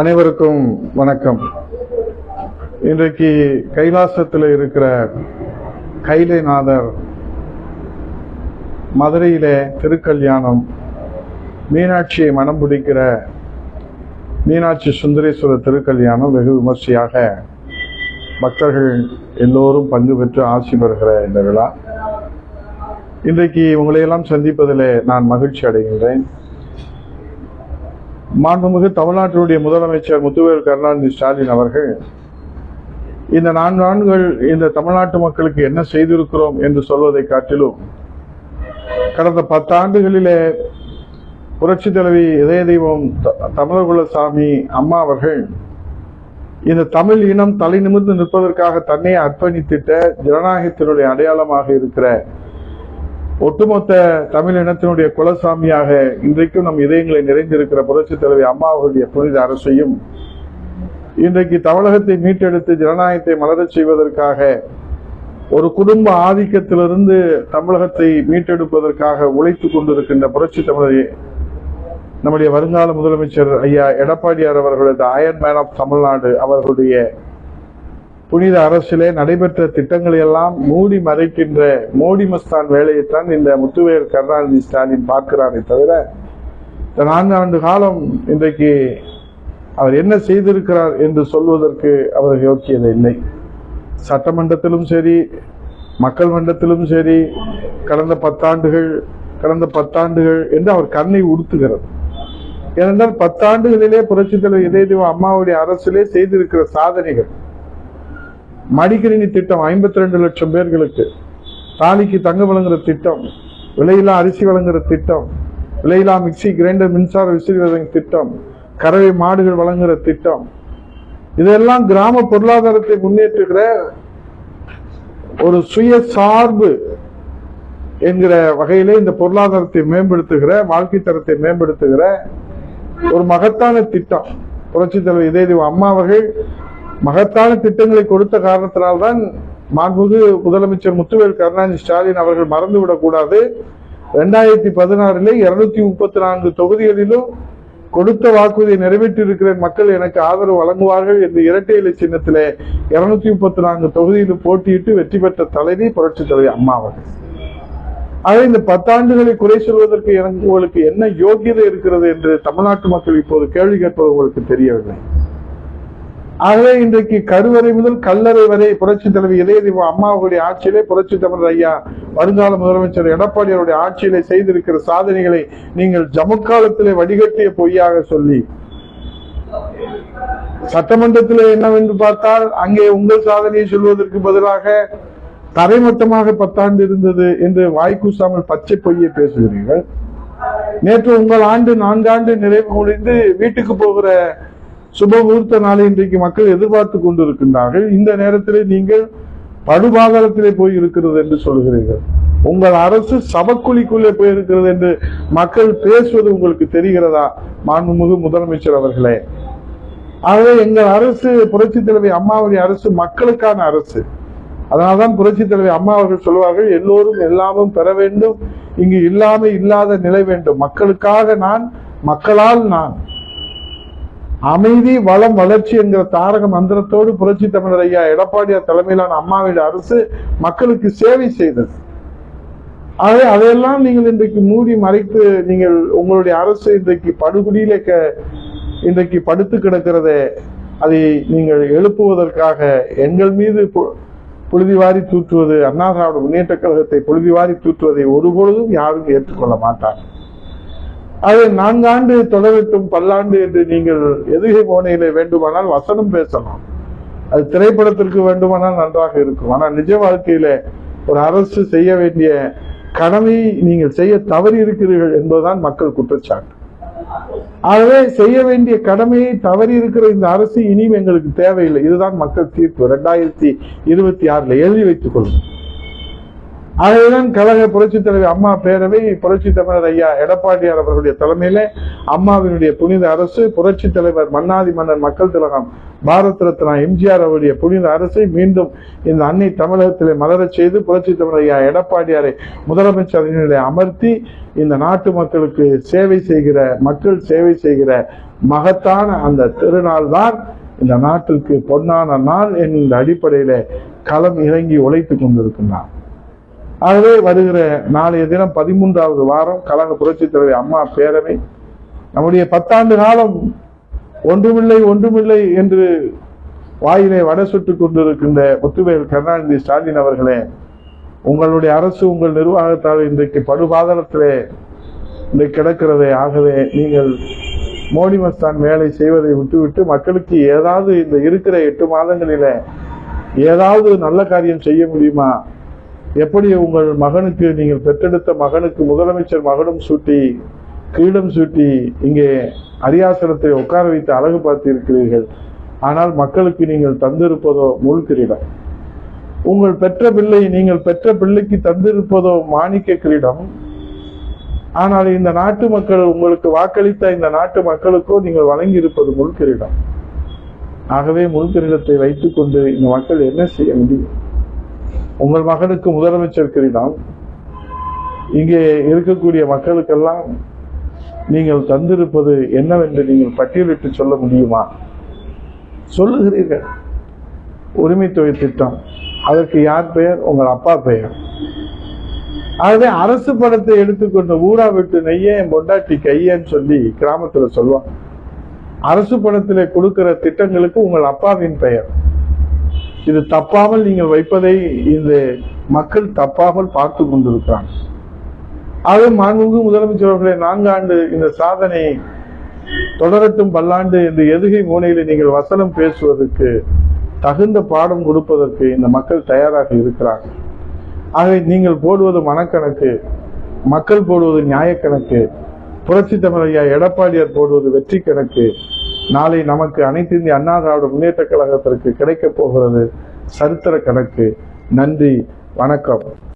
அனைவருக்கும் வணக்கம். இன்றைக்கு கைலாசத்தில் இருக்கிற கைலைநாதர் மதுரையிலே திருக்கல்யாணம் மீனாட்சியை மனம் பிடிக்கிற மீனாட்சி சுந்தரேஸ்வரர் திருக்கல்யாணம் வெகு விமர்சையாக பக்தர்கள் எல்லோரும் பங்கு பெற்று ஆட்சி பெறுகிற இந்த விழா. இன்றைக்கு உங்களையெல்லாம் சந்திப்பதில் நான் மகிழ்ச்சி அடைகின்றேன். மாண்புமிகு தமிழ்நாட்டினுடைய முதலமைச்சர் முத்துவேல் கருணாநிதி ஸ்டாலின் அவர்கள் இந்த நான்கு ஆண்டுகள் இந்த தமிழ்நாட்டு மக்களுக்கு என்ன செய்திருக்கிறோம் என்று சொல்வதை காட்டிலும் கடந்த பத்தாண்டுகளிலே புரட்சி தலைவி இதய தெய்வம் த- அம்மா அவர்கள் இந்த தமிழ் இனம் தலை நிமிர்ந்து நிற்பதற்காக தன்னை அர்ப்பணித்திட்ட ஜனநாயகத்தினுடைய அடையாளமாக இருக்கிற ஒட்டுமொத்த தமிழ் இனத்தினுடைய குலசாமியாக இன்றைக்கும் நம் இதயங்களை நிறைந்திருக்கிற புரட்சி தலைவி அம்மா அவர்களுடைய புனித அரசையும் இன்றைக்கு தமிழகத்தை மீட்டெடுத்து ஜனநாயகத்தை மலரச் செய்வதற்காக ஒரு குடும்ப ஆதிக்கத்திலிருந்து தமிழகத்தை மீட்டெடுப்பதற்காக உழைத்துக் கொண்டிருக்கின்ற புரட்சி தமிழரை நம்முடைய வருங்கால முதலமைச்சர் ஐயா எடப்பாடியார் அவர்களது அயர்ன் மேன் ஆஃப் தமிழ்நாடு அவர்களுடைய புனித அரசிலே நடைபெற்ற திட்டங்களை எல்லாம் மூடி மறைக்கின்ற மோடி மஸ்தான் வேலையைத்தான் இந்த முத்துவேர் கருணாநிதி ஸ்டாலின் பார்க்கிறாரே தவிர இந்த நான்கு ஆண்டு காலம் இன்றைக்கு அவர் என்ன செய்திருக்கிறார் என்று சொல்வதற்கு அவர் யோக்கியது இல்லை. சட்டமன்றத்திலும் சரி மக்கள் மன்றத்திலும் சரி கடந்த பத்தாண்டுகள் கடந்த பத்தாண்டுகள் என்று அவர் கண்ணை உடுத்துகிறது. ஏனென்றால் பத்தாண்டுகளிலே புரட்சித் தலைவர் இதயதேவ அம்மாவுடைய அரசிலே செய்திருக்கிற சாதனைகள் மடிக்கணினி திட்டம் ஐம்பத்தி ரெண்டு லட்சம் பேர்களுக்கு தாலிக்கு தங்க வழங்குற திட்டம் விலையில்லா அரிசி வழங்குற திட்டம் விலையில்லா மிக்சி கிரைண்டர் மின்சார விசிறி வழங்கும் திட்டம் கறவை மாடுகள் வழங்குற திட்டம். இதெல்லாம் கிராம பொருளாதாரத்தை முன்னேற்றுகிற ஒரு சுய சார்பு என்கிற வகையிலே இந்த பொருளாதாரத்தை மேம்படுத்துகிற வாழ்க்கை தரத்தை மேம்படுத்துகிற ஒரு மகத்தான திட்டம். புரட்சி தலைவர் இதய அம்மா அவர்கள் மகத்தான திட்டங்களை கொடுத்த காரணத்தினால்தான் மாண்புமிகு முதலமைச்சர் முத்துவேல் கருணாநிதி ஸ்டாலின் அவர்கள் மறந்துவிடக் கூடாது ரெண்டாயிரத்தி பதினாறில் இருநூத்தி முப்பத்தி நான்கு தொகுதிகளிலும் கொடுத்த வாக்குறுதியை நிறைவேற்றியிருக்கிறேன். மக்கள் எனக்கு ஆதரவு வழங்குவார்கள் என்று இரட்டை இலை சின்னத்தில் இருநூத்தி முப்பத்தி நான்கு தொகுதியிலும் போட்டியிட்டு வெற்றி பெற்ற தலைவி புரட்சி தலைவி அம்மா அவர்கள். ஆக இந்த பத்தாண்டுகளை குறை சொல்வதற்கு எனக்கு உங்களுக்கு என்ன யோகியதை இருக்கிறது என்று தமிழ்நாட்டு மக்கள் இப்போது கேள்வி கேட்பது உங்களுக்கு தெரியவில்லை. ஆகவே இன்றைக்கு கருவறை முதல் கல்லறை வரை புரட்சி தலைவர் இதய அம்மாவுடைய ஆட்சியிலே புரட்சி தலைவர் ஐயா வருங்கால முதலமைச்சர் எடப்பாடி அவருடைய ஆட்சியிலே செய்திருக்கிற சாதனைகளை நீங்கள் ஜமுக்காலத்திலே வடிகட்டிய பொய்யாக சொல்லி சட்டமன்றத்திலே என்னவென்று பார்த்தால் அங்கே உங்கள் சாதனையை சொல்வதற்கு பதிலாக தரைமட்டமாக பத்தாண்டு இருந்தது என்று வாய்க்கூசாமல் பச்சை பொய்யை பேசுகிறீர்கள். நேற்று உங்கள் ஆண்டு நான்காண்டு நிறைவு முடிந்து வீட்டுக்கு போகிற சுப முகூர்த்த நாளை இன்றைக்கு மக்கள் எதிர்பார்த்து கொண்டிருக்கின்றார்கள். இந்த நேரத்திலே நீங்கள் படுபாதாளத்திலே போய் இருக்கிறது என்று சொல்கிறீர்கள். உங்கள் அரசு சபக்குழிக்குள்ளே போயிருக்கிறது என்று மக்கள் பேசுவது உங்களுக்கு தெரிகிறதா? மாண்புமிகு முதலமைச்சர் அவர்களே. ஆகவே எங்கள் அரசு புரட்சி தலைவி அம்மாவுடைய அரசு மக்களுக்கான அரசு. அதனால்தான் புரட்சி தலைவி அம்மா அவர்கள் சொல்வார்கள் எல்லோரும் எல்லாமும் பெற வேண்டும். இங்கு இல்லாமல் இல்லாத நிலை வேண்டும். மக்களுக்காக நான் மக்களால் நான். அமைதி வளம் வளர்ச்சி என்கிற தாரக மந்திரத்தோடு புரட்சி தமிழர் ஐயா எடப்பாடியார் தலைமையிலான அம்மாவுடைய அரசு மக்களுக்கு சேவை செய்தது. ஆகவே அதையெல்லாம் நீங்கள் இன்றைக்கு மூடி மறைத்து நீங்கள் உங்களுடைய அரசு இன்றைக்கு படுகுடியில க- இன்றைக்கு படுத்து கிடக்கிறதே அதை நீங்கள் எழுப்புவதற்காக எங்கள் மீது பு- புழுதி வாரி தூற்றுவது அண்ணா திராவிட முன்னேற்ற கழகத்தை புழுதி வாரி தூற்றுவதை ஒருபொழுதும் யாரும் ஏற்றுக்கொள்ள மாட்டார்கள். அதை நான்காண்டு தொடரட்டும் பல்லாண்டு என்று நீங்கள் எதுகை மோனையிலே வேண்டுமானால் வசனம் பேசலாம். அது திரைப்படத்திற்கு வேண்டுமானால் நன்றாக இருக்கும். ஆனால் நிஜ வாழ்க்கையில ஒரு அரசு செய்ய வேண்டிய கடமை நீங்கள் செய்ய தவறி இருக்கிறீர்கள் என்பதுதான் மக்கள் குற்றச்சாட்டு. ஆகவே செய்ய வேண்டிய கடமையை தவறி இருக்கிற இந்த அரசு இனியும் எங்களுக்கு தேவையில்லை. இதுதான் மக்கள் தீர்ப்பு. ரெண்டாயிரத்தி இருபத்தி ஆறுல எழுதி வைத்துக் கொள்ளுங்கள். ஆகவேதான் கழக புரட்சித் தலைவர் அம்மா பேரவை புரட்சி தமிழர் ஐயா எடப்பாடியார் அவர்களுடைய தலைமையில அம்மாவினுடைய புனித அரசு புரட்சி தலைவர் மன்னாதி மன்னர் மக்கள் திலகம் பாரத் ரத்னா எம்ஜிஆர் அவருடைய புனித அரசை மீண்டும் இந்த அன்னை தமிழகத்திலே மலரச் செய்து புரட்சி தமிழர் ஐயா எடப்பாடியாரை முதலமைச்சர் அமர்த்தி இந்த நாட்டு மக்களுக்கு சேவை செய்கிற மக்கள் சேவை செய்கிற மகத்தான அந்த திருநாள் தான் இந்த நாட்டிற்கு பொன்னான நாள் என்கின்ற அடிப்படையில களம் இறங்கி உழைத்துக் கொண்டிருக்கின்றார். ஆகவே வருகிற நாளைய தினம் பதிமூன்றாவது வாரம் கழக புரட்சித் தலைவர் அம்மா பேரவை. நம்முடைய பத்தாண்டு காலம் ஒன்றுமில்லை ஒன்றுமில்லை என்று வாயிலை வட சுட்டுக் கொண்டிருக்கின்ற முத்துவேல் கருணாநிதி ஸ்டாலின் அவர்களே உங்களுடைய அரசு உங்கள் நிர்வாகத்தால் இன்றைக்கு படுபாதளத்திலே இன்றைக்கு கிடக்கிறது. ஆகவே நீங்கள் மோடி மஸ்தான் வேலை செய்வதை விட்டுவிட்டு மக்களுக்கு ஏதாவது இந்த இருக்கிற எட்டு மாதங்களில ஏதாவது நல்ல காரியம் செய்ய முடியுமா? எப்படி உங்கள் மகனுக்கு நீங்கள் பெற்றெடுத்த மகனுக்கு முதலமைச்சர் மகனும் சூட்டி கிரீடம் சூட்டி இங்கே அரியாசனத்தை உட்கார வைத்து அழகு பார்த்திருக்கிறீர்கள். ஆனால் மக்களுக்கு நீங்கள் தந்திருப்பதோ முழு கிரீடம். உங்கள் பெற்ற பிள்ளை நீங்கள் பெற்ற பிள்ளைக்கு தந்திருப்பதோ மாணிக்க கிரீடம். ஆனால் இந்த நாட்டு மக்கள் உங்களுக்கு வாக்களித்த இந்த நாட்டு மக்களுக்கோ நீங்கள் வழங்கி இருப்பது முழு கிரீடம். ஆகவே முழு கிரீடத்தை வைத்துக்கொண்டு இந்த மக்கள் என்ன செய்ய முடியும்? உங்கள் மகனுக்கு முதலமைச்சர் கிரீடம் இங்கே இருக்கக்கூடிய மக்களுக்கெல்லாம் நீங்கள் தந்திருப்பது என்னவென்று நீங்கள் பட்டியலிட்டு சொல்ல முடியுமா? சொல்லுகிறீர்கள். உரிமை தொகை திட்டம். அதற்கு யார் பெயர்? உங்கள் அப்பா பெயர். ஆகவே அரசு பணத்தை எடுத்துக்கொண்டு ஊரா விட்டு நெய்ய என் பொண்டாட்டி கையன்னு சொல்லி கிராமத்துல சொல்லுவாங்க. அரசு பணத்திலே கொடுக்கிற திட்டங்களுக்கு உங்கள் அப்பாவின் பெயர். இது தப்பாமல் நீங்கள் வைப்பதை இந்த மக்கள் தப்பாமல் பார்த்து கொண்டிருக்கிறாங்க ஆக மாண்புமிகு முதலமைச்சர் அவர்களே நான்காண்டு இந்த சாதனை தொடரட்டும் பல்லாண்டு என்று எதுகை மூலையில் நீங்கள் வசனம் பேசுவதற்கு தகுந்த பாடம் கொடுப்பதற்கு இந்த மக்கள் தயாராக இருக்கிறாங்க ஆகவே நீங்கள் போடுவது மனக்கணக்கு மக்கள் போடுவது நியாயக்கணக்கு புரட்சி தமிழையா எடப்பாடியார் போடுவது வெற்றி கணக்கு நாளை நமக்கு அனைத்து இந்திய அண்ணா திராவிட முன்னேற்ற கழகத்திற்கு கிடைக்கப் போகிறது சரித்திர கணக்கு. நன்றி. வணக்கம்.